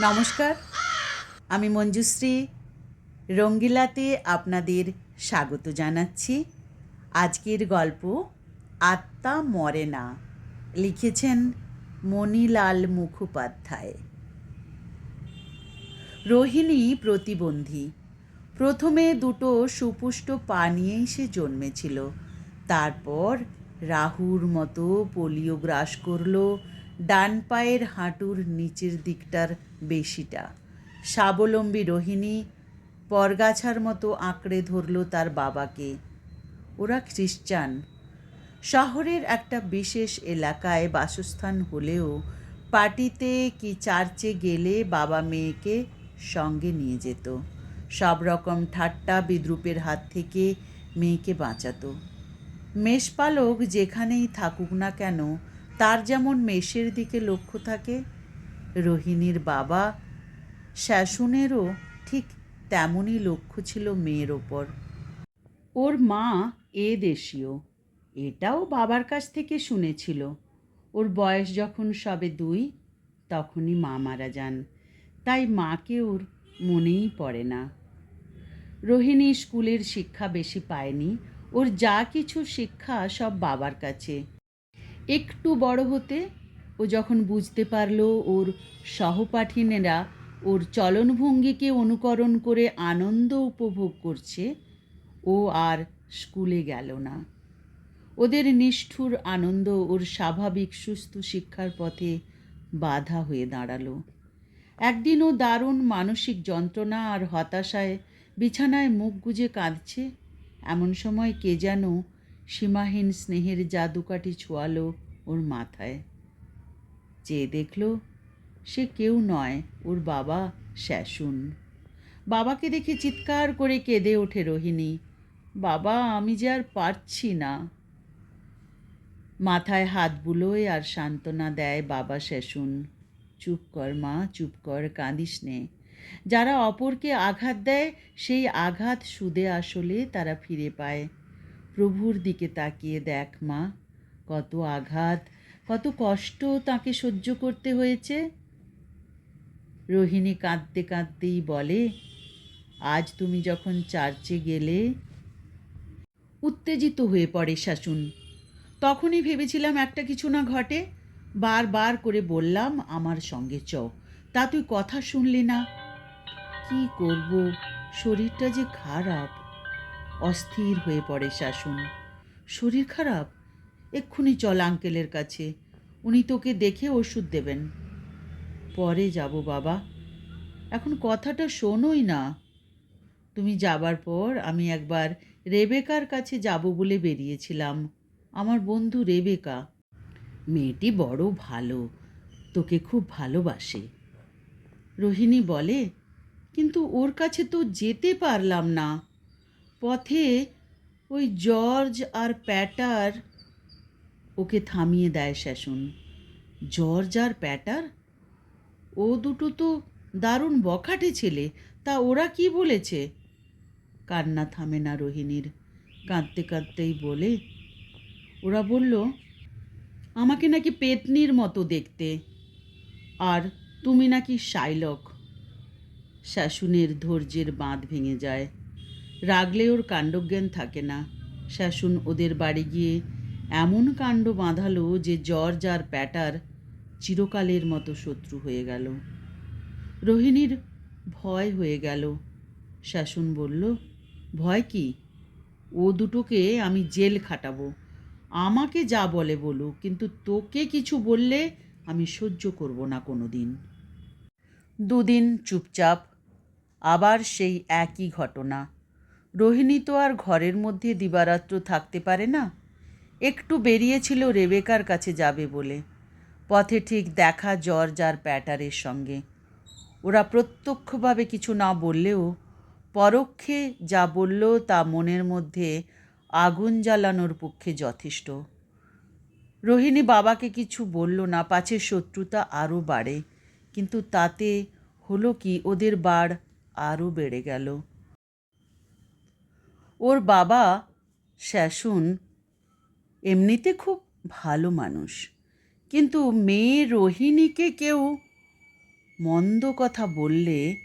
নমস্কার, আমি মঞ্জুশ্রী। রঙ্গিলাতে আপনাদের স্বাগত জানাচ্ছি। আজকের গল্প আত্মা মরে না। লিখেছেন মণিলাল মুখোপাধ্যায়। রোহিণী প্রতিবন্ধী। প্রথমে দুটো সুপুষ্ট পা নিয়েই সে জন্মেছিল। তারপর রাহুর মতো পোলিও গ্রাস করল। ডান পায়ের হাঁটুর নিচের দিকটার বেশিটা। স্বাবলম্বী রোহিণী পরগাছার মতো আঁকড়ে ধরলো তার বাবাকে। ওরা খ্রিস্টান শহরের একটা বিশেষ এলাকায় বাসস্থান হলেও পার্টিতে কি চার্চে গেলে বাবা মেয়েকে সঙ্গে নিয়ে যেত। সব রকম ঠাট্টা বিদ্রুপের হাত থেকে মেয়েকে বাঁচাতো। মেষপালক যেখানেই থাকুক না কেন তার যেমন মেষের দিকে লক্ষ্য থাকে, রোহিণীর বাবা শাসনেরও ঠিক তেমনই লক্ষ্য ছিল মেয়ের ওপর। ওর মা এ দেশীয়, এটাও বাবার কাছ থেকে শুনেছিল। ওর বয়স যখন সবে দুই, তখনই মা মারা যান। তাই মাকে ওর মনেই পড়ে না। রোহিণী স্কুলের শিক্ষা বেশি পায়নি, ওর যা কিছু শিক্ষা সব বাবার কাছে। একটু বড় হতে ও যখন বুঝতে পারল ওর সহপাঠিনেরা ওর চলনভঙ্গিকে অনুকরণ করে আনন্দ উপভোগ করছে, ও আর স্কুলে গেল না। ওদের নিষ্ঠুর আনন্দ ওর স্বাভাবিক সুস্থ শিক্ষার পথে বাধা হয়ে দাঁড়াল। একদিন ও দারুণ মানসিক যন্ত্রণা আর হতাশায় বিছানায় মুখ গুজে কাঁদছে, এমন সময় কে যেন সীমাহীন স্নেহের জাদুকাঠি ছোঁয়ালো ওর মাথায়। চেয়ে দেখল সে কেউ নয়, ওর বাবা শ্যাসুন। বাবাকে দেখে চিৎকার করে কেঁদে ওঠে রোহিণী। বাবা, আমি যে আর পারছি না। মাথায় হাত বুলোয় আর সান্ত্বনা দেয় বাবা শ্যাসুন। চুপ কর মা, চুপ কর, কাঁদিস নে। যারা অপরকে আঘাত দেয়, সেই আঘাত সুদে আসলে তারা ফিরে পায়। প্রভুর দিকে তাকিয়ে দেখ মা, কত আঘাত, কত কষ্ট তাকে সহ্য করতে হয়েছে। রোহিণী কাঁদতে কাঁদতেই বলে, আজ তুমি যখন চার্চে গেলে উত্তেজিত হয়ে পড়ে শাসুন। তখনই ভেবেছিলাম একটা কিছু না ঘটে। বারবার করে বললাম, আমার সঙ্গে চ। তা তুই কথা শুনলি না। কি করব? শরীরটা যে খারাপ। অস্থির হয়ে পড়ে শাসুন। শরীর খারাপ? এক্ষুনি চল আঙ্কেলের কাছে। উনি তোকে দেখে ওষুধ দেবেন। পরে যাব বাবা। এখন কথাটা শোনোই না। তুমি যাবার পর আমি একবার রেবেকার কাছে যাব বলে বেরিয়েছিলাম। আমার বন্ধু রেবেকা। মেয়েটি বড় ভালো। তোকে খুব ভালোবাসে। রোহিণী বলে, কিন্তু ওর কাছে তো যেতে পারলাম না। পথে ওই জর্জ আর প্যাটার ওকে থামিয়ে দেয় শাসন জর্জ আর প্যাটার? ও দুটো তো দারুণ বখাটে ছেলে, তা ওরা কি বলেছে? কান্না থামে না রোহিণীর, কাঁদতে কাঁদতেই বলে। ওরা বলল, আমাকে নাকি পেতনির মতো দেখতে। আর তুমি নাকি শাইলক? শাসুনের ধৈর্যের বাঁধ ভেঙে যায়। রাগলে ওর কাণ্ডজ্ঞান থাকে না। শাসুন ওদের বাড়ি গিয়ে এমন কাণ্ড বাঁধালো যে জর্জ আর প্যাটার চিরকালের মতো শত্রু হয়ে গেল। রোহিণীর ভয় হয়ে গেল। শাসুন বলল, ভয় কি? ও দুটোকে আমি জেল খাটাবো। আমাকে যা বলে বলুক, কিন্তু তোকে কিছু বললে আমি সহ্য করব না কোনো দিন দুদিন চুপচাপ, আবার সেই একই ঘটনা। রোহিণী তো আর ঘরের মধ্যে দিবারাত্র থাকতে পারে না। একটু বেরিয়েছিল রেবেকার কাছে যাবে বলে। পথে ঠিক দেখা জর্জ আর প্যাটারের সঙ্গে। ওরা প্রত্যক্ষভাবে কিছু না বললেও পরোক্ষে যা বলল তা মনের মধ্যে আগুন জ্বালানোর পক্ষে যথেষ্ট। রোহিণী বাবাকে কিছু বলল না, পাছে শত্রুতা আরও বাড়ে। কিন্তু তাতে হলো কি, ওদের বাড় আরও বেড়ে গেল। ওর বাবা শ্যাসুন এমনিতে খুব ভালো মানুষ। কিন্তু মেয়ে রোহিণীকে কেউ মন্দ কথা বললে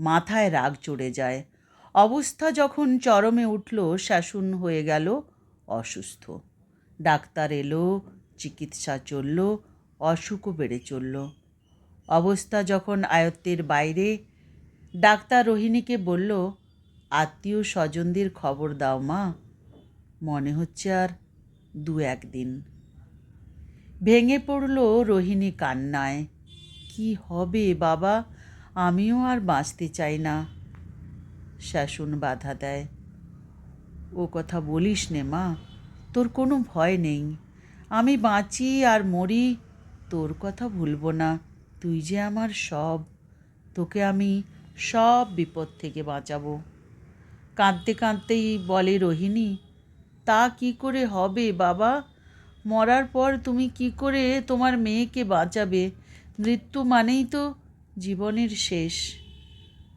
মাথায় রাগ চড়ে যায়। অবস্থা যখন চরমে উঠল শাসন হয়ে গেল অসুস্থ। ডাক্তার এলো, চিকিৎসা চলল, অসুখও বেড়ে চলল। অবস্থা যখন আয়ত্তের বাইরে, ডাক্তার রোহিণীকে বলল আত্মীয় স্বজনদের খবর দাও মা। মনে হচ্ছে আর দু একদিন। ভেঙে পড়ল রোহিণী কান্নায়। কি হবে বাবা, আমিও আর বাঁচতে চাই না, শাসন বাধা দেয়। ও কথা বলিস নে মা, তোর কোনো ভয় নেই। আমি বাঁচি আর মরি, তোর কথা ভুলবো না। তুই যে আমার সব, তোকে আমি সব বিপদ থেকে বাঁচাবো। কাঁদতে কাঁদতেই বলে, রোহিণী, তা কি করে হবে বাবা? মরার পর তুমি কি করে তোমার মেয়েকে বাঁচাবে? মৃত্যু মানেই তো জীবনের শেষ।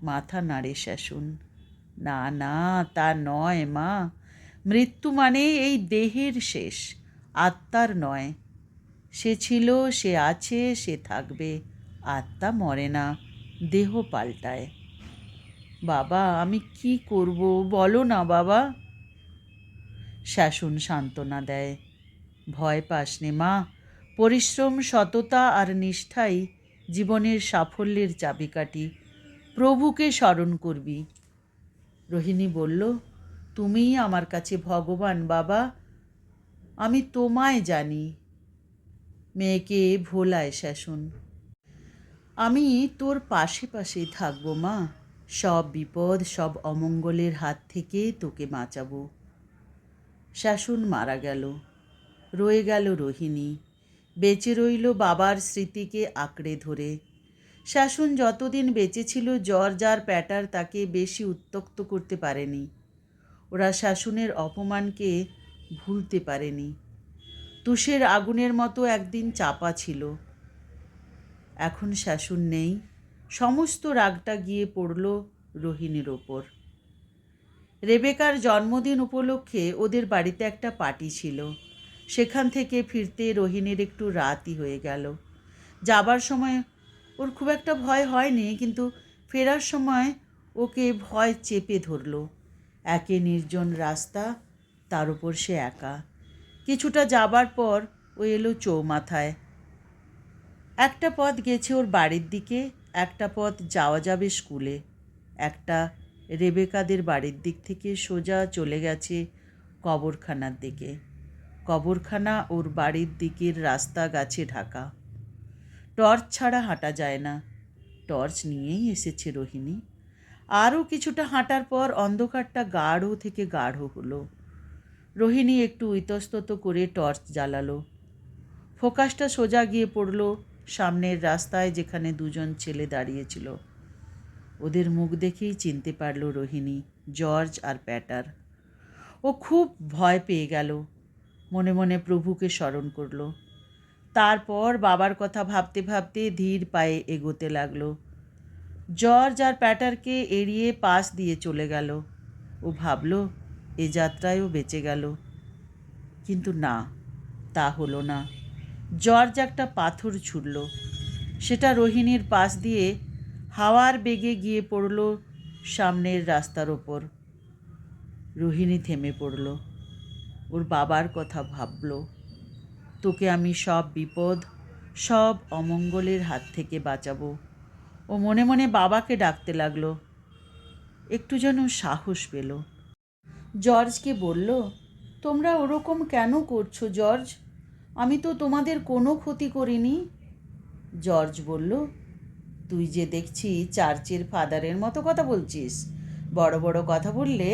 মাথা নাড়ে শাসুন। না না, তা নয় মা। মৃত্যু মানে এই দেহের শেষ, আত্মার নয়। সে ছিল, সে আছে, সে থাকবে, আত্মা মরে না, দেহ পাল্টায়। বাবা, আমি কি করব? বলো না বাবা। শাসন সান্ত্বনা দেয়। ভয় পাস নে মা। পরিশ্রম, সততা আর নিষ্ঠাই জীবনের সাফল্যের চাবিকাঠি। প্রভুকে স্মরণ করবি। রোহিণী বলল, তুমিই আমার কাছে ভগবান বাবা। আমি তোমায় জানি। মেয়েকে ভোলায় শাসন আমি তোর পাশে পাশেই থাকব মা। সব বিপদ, সব অমঙ্গলের হাত থেকে তোকে বাঁচাবো। শাসন মারা গেল, রয়ে গেল রোহিণী, বেঁচে রইল বাবার স্মৃতিকে আঁকড়ে ধরে। শাসন যতদিন বেঁচে ছিল, জ্বর যার প্যাটার তাকে বেশি উত্তক্ত করতে পারেনি। ওরা শাসনের অপমানকে ভুলতে পারেনি। তুষের আগুনের মতো একদিন চাপা ছিল। এখন শাসন নেই। সমস্ত রাগটা গিয়ে পড়ল রোহিণীর ওপর। রেবেকার জন্মদিন উপলক্ষে ওদের বাড়িতে একটা পার্টি ছিল। সেখান থেকে ফিরতে রোহিণীর একটু রাতই হয়ে গেল। যাবার সময় ওর খুব একটা ভয় হয়নি, কিন্তু ফেরার সময় ওকে ভয় চেপে ধরল। একে নির্জন রাস্তা, তার উপর সে একা। কিছুটা যাবার পর ও এলো চৌমাথায়। একটা পথ গেছে ওর বাড়ির দিকে একটা পথ যাওয়া যাবে স্কুলে। একটা রেবেকাদের বাড়ির দিক থেকে সোজা চলে গেছে কবরখানার দিকে। কবরখানা ওর বাড়ির দিকের রাস্তা গাছে ঢাকা। টর্চ ছাড়া হাঁটা যায় না। টর্চ নিয়েই এসেছে রোহিণী। আরও কিছুটা হাঁটার পর অন্ধকারটা গাঢ় থেকে গাঢ় হলো। রোহিণী একটু ইতস্তত করে টর্চ জ্বালালো। ফোকাসটা সোজা গিয়ে পড়ল সামনের রাস্তায় যেখানে দুজন ছেলে দাঁড়িয়েছিল। ওদের মুখ দেখেই চিনতে পারল রোহিণী, জর্জ আর প্যাটার। ও খুব ভয় পেয়ে গেল। মনে মনে প্রভুকে স্মরণ করল। তারপর বাবার কথা ভাবতে ভাবতে ধীর পায়ে এগোতে লাগল। জর্জ আর প্যাটারকে এড়িয়ে পাশ দিয়ে চলে গেল। ও ভাবল, এ যাত্রায়ও বেঁচে গেল। কিন্তু না, তা হলো না। জর্জ একটা পাথর ছুড়ল। সেটা রোহিণীর পাশ দিয়ে হাওয়ার বেগে গিয়ে পড়ল সামনের রাস্তার ওপর। রোহিণী থেমে পড়ল। ওর বাবার কথা ভাবল। তোকে আমি সব বিপদ, সব অমঙ্গলের হাত থেকে বাঁচাবো। ও মনে মনে বাবাকে ডাকতে লাগল। একটু যেন সাহস পেল। জর্জকে বলল, তোমরা ওরকম কেন করছ জর্জ? আমি তো তোমাদের কোনো ক্ষতি করিনি। জর্জ বলল, তুই যে দেখছি চার্চের ফাদারের মতো কথা বলছিস। বড় বড় কথা বললে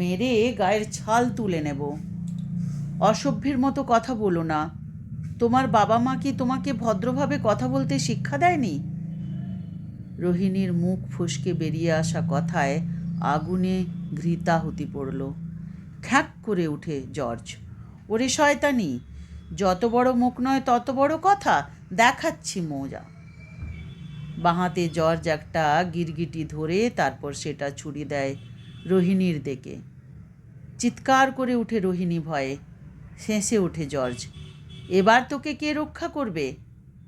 মেরে গায়ের ছাল তুলে নেব। অসভ্যের মতো কথা বলো না। তোমার বাবা মা কি তোমাকে ভদ্রভাবে কথা বলতে শিক্ষা দেয়নি? রোহিণীর মুখ ফসকে বেরিয়ে আসা কথায় আগুনে ঘৃতাহুতি পড়ল। খ্যাক করে উঠে জর্জ, ওরে শয়তানি যত বড় মুখ নয়, তত বড় কথা। দেখাচ্ছি মজা। বাঁহাতে জর্জ একটা গিরগিটি ধরে তারপর সেটা ছুরি দেয় রোহিণীর দিকে। চিৎকার করে উঠে রোহিণী ভয়ে শেষে ওঠে জর্জ, এবার তোকে কে রক্ষা করবে?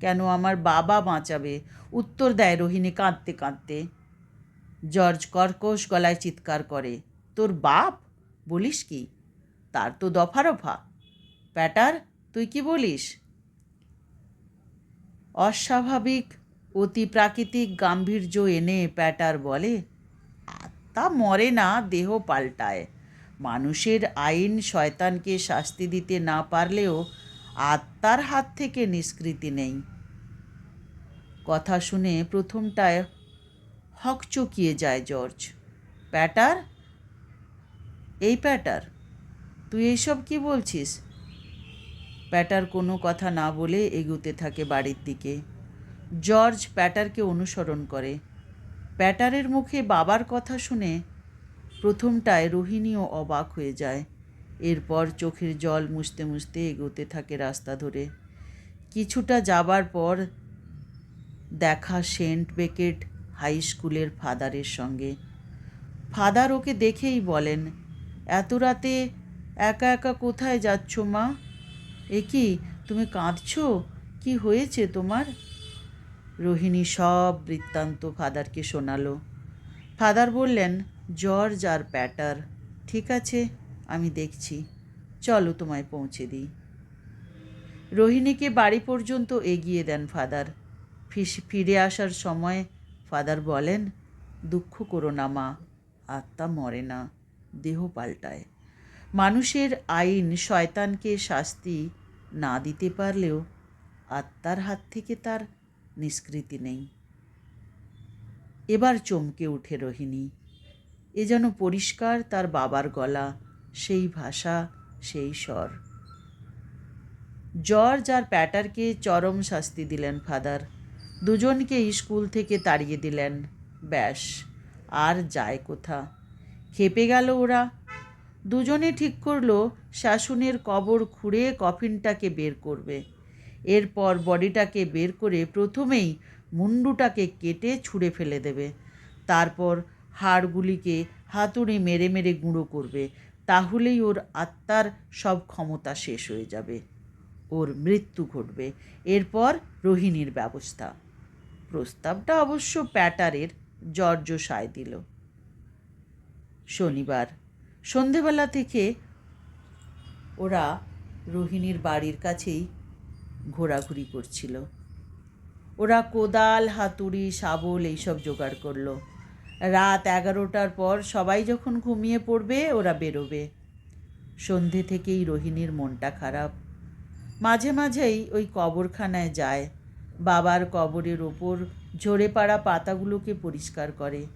কেন আমার বাবা বাঁচাবে? উত্তর দেয় রোহিণী কাঁদতে কাঁদতে। জর্জ কর্কশ গলায় চিৎকার করে, তোর বাপ? বলিস কি? তার তো দফা রফা প্যাটার তুই কি বলিস? অস্বাভাবিক, অতি প্রাকৃতিক গাম্ভীর্য এনে প্যাটার বলে আত্মা মরে না, দেহ পাল্টায়। মানুষের আইন শয়তানকে শাস্তি দিতে না পারলেও আত্মার হাত থেকে নিষ্কৃতি নেই। কথা শুনে প্রথমটায় হকচকিয়ে যায় জর্জ। প্যাটার? এই প্যাটার? তুই এইসব কি বলছিস? প্যাটার কোনো কথা না বলে এগুতে থাকে বাড়ির দিকে। জর্জ প্যাটারকে অনুসরণ করে। প্যাটারের মুখে বাবার কথা শুনে প্রথমটায় রোহিণীও অবাক হয়ে যায়। এরপর চোখের জল মুছতে মুছতে এগোতে থাকে রাস্তা ধরে। কিছুটা যাবার পর দেখা সেন্ট বেকেট হাই স্কুলের ফাদারের সঙ্গে। ফাদার ওকে দেখেই বলেন, এত রাতে একা একা কোথায় যাচ্ছ মা? এ কি, তুমি কাঁদছো? কি হয়েছে তোমার? রোহিণী সব বৃত্তান্ত ফাদারকে শোনালো। ফাদার বললেন জর্জ আর প্যাটার। ঠিক আছে, আমি দেখছি। চলো তোমায় পৌঁছে দিই। রোহিণীকে বাড়ি পর্যন্ত এগিয়ে দেন ফাদার। ফিরে আসার সময় ফাদার বলেন, দুঃখ করো না মা, আত্মা মরে না, দেহ পাল্টায়। মানুষের আইন শয়তানকে শাস্তি না দিতে পারলেও আত্মার হাত থেকে তার নিষ্কৃতি নেই। এবার চমকে উঠে রোহিণী। এ যেন পরিষ্কার তার বাবার গলা, সেই ভাষা, সেই স্বর। জর্জ আর প্যাটারকে চরম শাস্তি দিলেন ফাদার। দুজনকে স্কুল থেকে তাড়িয়ে দিলেন। ব্যাস, আর যায় কোথা? খেপে গেল ওরা দুজনে ঠিক করল, শাসনের কবর খুঁড়ে কফিনটাকে বের করবে। এরপর বডিটাকে বের করে প্রথমেই মুন্ডুটাকে কেটে ছুঁড়ে ফেলে দেবে। তারপর হাড়গুলিকে হাতুড়ি মেরে মেরে গুঁড়ো করবে। তাহলেই ওর আত্মার সব ক্ষমতা শেষ হয়ে যাবে। ওর মৃত্যু ঘটবে। এরপর রোহিণীর ব্যবস্থা। প্রস্তাবটা অবশ্য প্যাটারের জর্জ সায় দিল। শনিবার। সন্ধেবেলা থেকে ওরা রোহিণীর বাড়ির কাছেই ঘোরাঘুরি করছিল। ওরা কোদাল, হাতুড়ি, শাবল এইসব জোগাড় করল। রাত এগারোটার পর সবাই যখন ঘুমিয়ে পড়বে, ওরা বেরোবে। সন্ধে থেকেই রোহিণীর মনটা খারাপ। মাঝে মাঝেই ওই কবরখানায় যায়। বাবার কবরের ওপর ঝরে পড়া পাতাগুলোকে পরিষ্কার করে।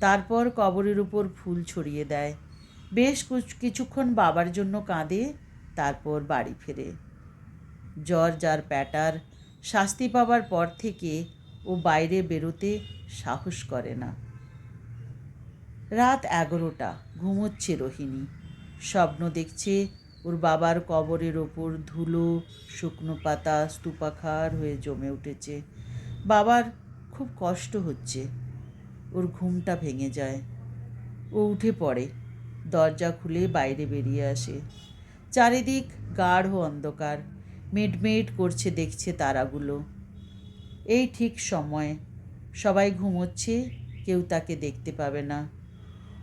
তারপর কবরের উপর ফুল ছড়িয়ে দেয়। বেশ কুছ- কিছুক্ষণ বাবার জন্য কাঁদে, তারপর বাড়ি ফেরে। জর্জ আর প্যাটার শাস্তি পাবার পর থেকে ও বাইরে বেরোতে সাহস করে না। রাত এগারোটা, ঘুমোচ্ছে রোহিণী। স্বপ্ন দেখছে ওর বাবার কবরের ওপর ধুলো, শুকনো পাতা স্তূপাখার হয়ে জমে উঠেছে। বাবার খুব কষ্ট হচ্ছে। ওর ঘুমটা ভেঙে যায়। ও উঠে পড়ে। দরজা খুলে বাইরে বেরিয়ে আসে। চারিদিক গাঢ় অন্ধকার, মিটমিট করছে, দেখছে তারাগুলো। এই ঠিক সময় সবাই ঘুমোচ্ছে, কেউ তাকে দেখতে পাবে না।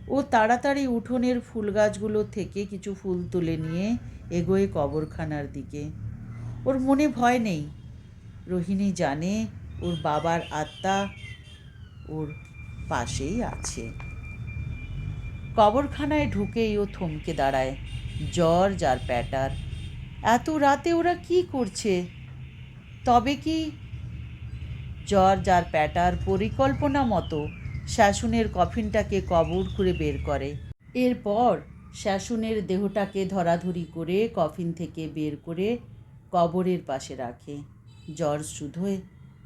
ও তাড়াতাড়ি উঠোনের ফুল গাছগুলো থেকে কিছু ফুল তুলে নিয়ে এগোয় কবরখানার দিকে। ওর মনে ভয় নেই। রোহিণী জানে ওর বাবার আত্মা ওর পাশেই আছে। কবরখানায় ঢুকেই ও থমকে দাঁড়ায়। জর্জ আর প্যাটার। এত রাতে ওরা কি করছে? তবে কি জর্জ আর প্যাটার পরিকল্পনা মতো শাসনের কফিনটাকে কবর করে বের করে। এরপর শাসনের দেহটাকে ধরাধরি করে কফিন থেকে বের করে কবরের পাশে রাখে। জর্জ শুধোয়।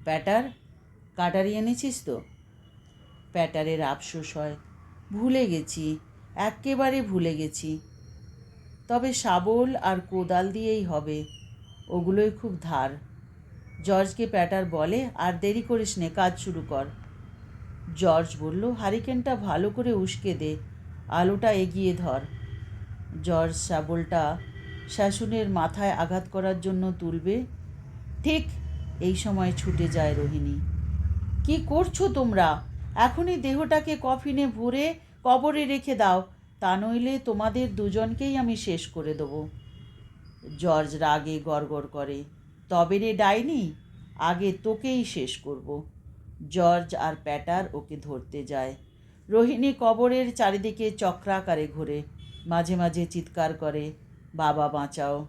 প্যাটার? কাটারি এনেছিস তো? প্যাটারের আফসোস হয়। ভুলে গেছি, একেবারে ভুলে গেছি। তবে শাবল আর কোদাল দিয়েই হবে, ওগুলোই খুব ধার। জর্জকে প্যাটার বলে, আর দেরি করিস নে, কাজ শুরু কর। জর্জ বলল, হারিকেনটা ভালো করে উস্কে দে, আলোটা এগিয়ে ধর। জর্জ শাবলটা শাসনের মাথায় আঘাত করার জন্য তুলবে। ঠিক, এই সময় ছুটে যায় রোহিণী। কি করছ তোমরা? এখনই দেহটাকে কফিনে ভরে কবরে রেখে দাও, তা নইলে তোমাদের দুজনকেই আমি শেষ করে দেবো। জর্জ রাগে গড়গড় করে, তবে রে ডাইনি, আগে তোকেই শেষ করব। জর্জ আর প্যাটার ওকে ধরতে যায়। রোহিণী কবরের চারিদিকে চক্রাকারে ঘোরে, মাঝে মাঝে চিৎকার করে, বাবা, বাঁচাও।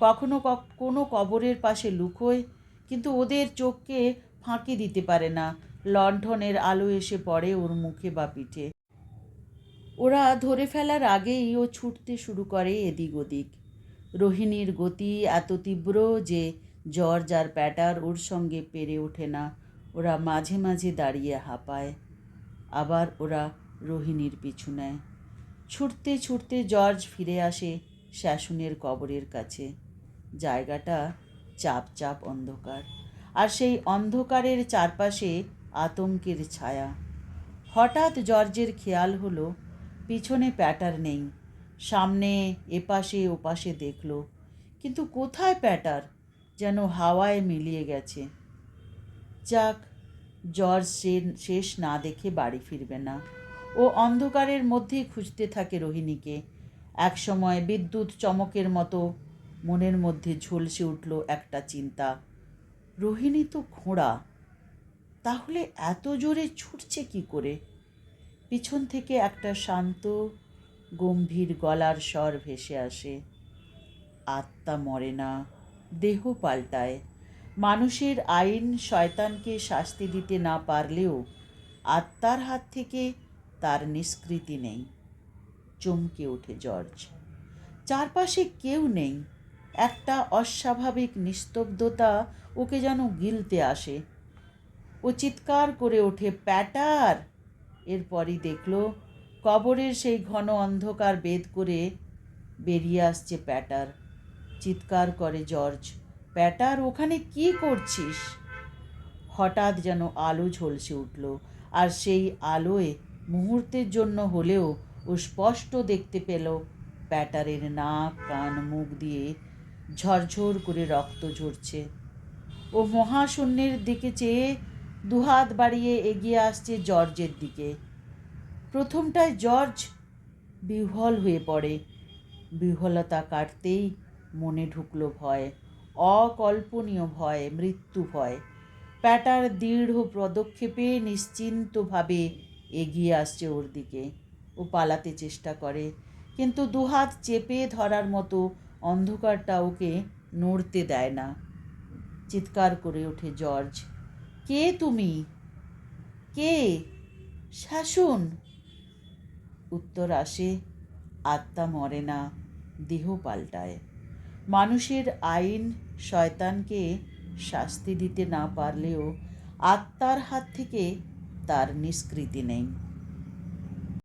কখনো কোনো কবরের পাশে লুকোয়, কিন্তু ওদের চোখকে ফাঁকি দিতে পারে না। লণ্ঠনের আলো এসে পড়ে ওর মুখে বা পিঠে। ওরা ধরে ফেলার আগেই ও ছুটতে শুরু করে এদিক ওদিক। রোহিণীর গতি এত তীব্র যে জর্জ আর প্যাটার ওর সঙ্গে পেরে ওঠে না। ওরা মাঝে মাঝে দাঁড়িয়ে হাঁপায়। আবার ওরা রোহিণীর পিছু নেয়। ছুটতে ছুটতে জর্জ ফিরে আসে শ্যাসুনের কবরের কাছে। জায়গাটা চাপ চাপ অন্ধকার। আর সেই অন্ধকারের চারপাশে আতঙ্কের ছায়া। হঠাৎ জর্জের খেয়াল হলো, পিছনে প্যাটার নেই। সামনে এপাশে ওপাশে দেখল, কিন্তু কোথায় প্যাটার যেন হাওয়ায় মিলিয়ে গেছে। যাক, জর্জ শেষ না দেখে বাড়ি ফিরবে না। ও অন্ধকারের মধ্যেই খুঁজতে থাকে রোহিণীকে। একসময় বিদ্যুৎ চমকের মতো মনের মধ্যে ঝলসে উঠল একটা চিন্তা। রোহিণী তো ঘোড়া। তাহলে এত জোরে ছুটছে কি করে? পিছন থেকে একটা শান্ত, গম্ভীর গলার স্বর ভেসে আসে। আত্মা মরে না, দেহ পাল্টায়। মানুষের আইন শয়তানকে শাস্তি দিতে না পারলেও আত্মার হাত থেকে তার নিষ্কৃতি নেই। চমকে ওঠে জর্জ। চারপাশে কেউ নেই। একটা অস্বাভাবিক নিস্তব্ধতা ওকে যেন গিলতে আসে। ও চিৎকার করে ওঠে, প্যাটার! এরপরই দেখল, কবরের সেই ঘন অন্ধকার বেদ করে বেরিয়ে আসছে প্যাটার। চিৎকার করে জর্জ, প্যাটার, ওখানে কি করছিস? হঠাৎ যেন আলো ঝলসে উঠল, আর সেই আলোয় মুহূর্তের জন্য হলেও ও স্পষ্ট দেখতে পেল, প্যাটারের নাক, কান, মুখ দিয়ে ঝরঝর করে রক্ত ঝরছে। ও মহাশূন্যের দিকে চেয়ে দুহাত বাড়িয়ে এগিয়ে আসছে জর্জের দিকে। প্রথমটায় জর্জ বিহ্বল হয়ে পড়ে। বিহ্বলতা কাটতেই মনে ঢুকলো ভয়, অকল্পনীয় ভয়, মৃত্যু ভয়। প্যাটার দৃঢ় পদক্ষেপে নিশ্চিন্তভাবে এগিয়ে আসছে ওর দিকে। ও পালাতে চেষ্টা করে, কিন্তু দুহাত চেপে ধরার মতো অন্ধকারটা ওকে নড়তে দেয় না। চিৎকার করে ওঠে জর্জ। কে তুমি? কে? শাসন? উত্তর আসে, আত্মা মরে না, দেহ পাল্টায়। মানুষের আইন শয়তানকে শাস্তি দিতে না পারলেও আত্মার হাত থেকে তার নিষ্কৃতি নেই।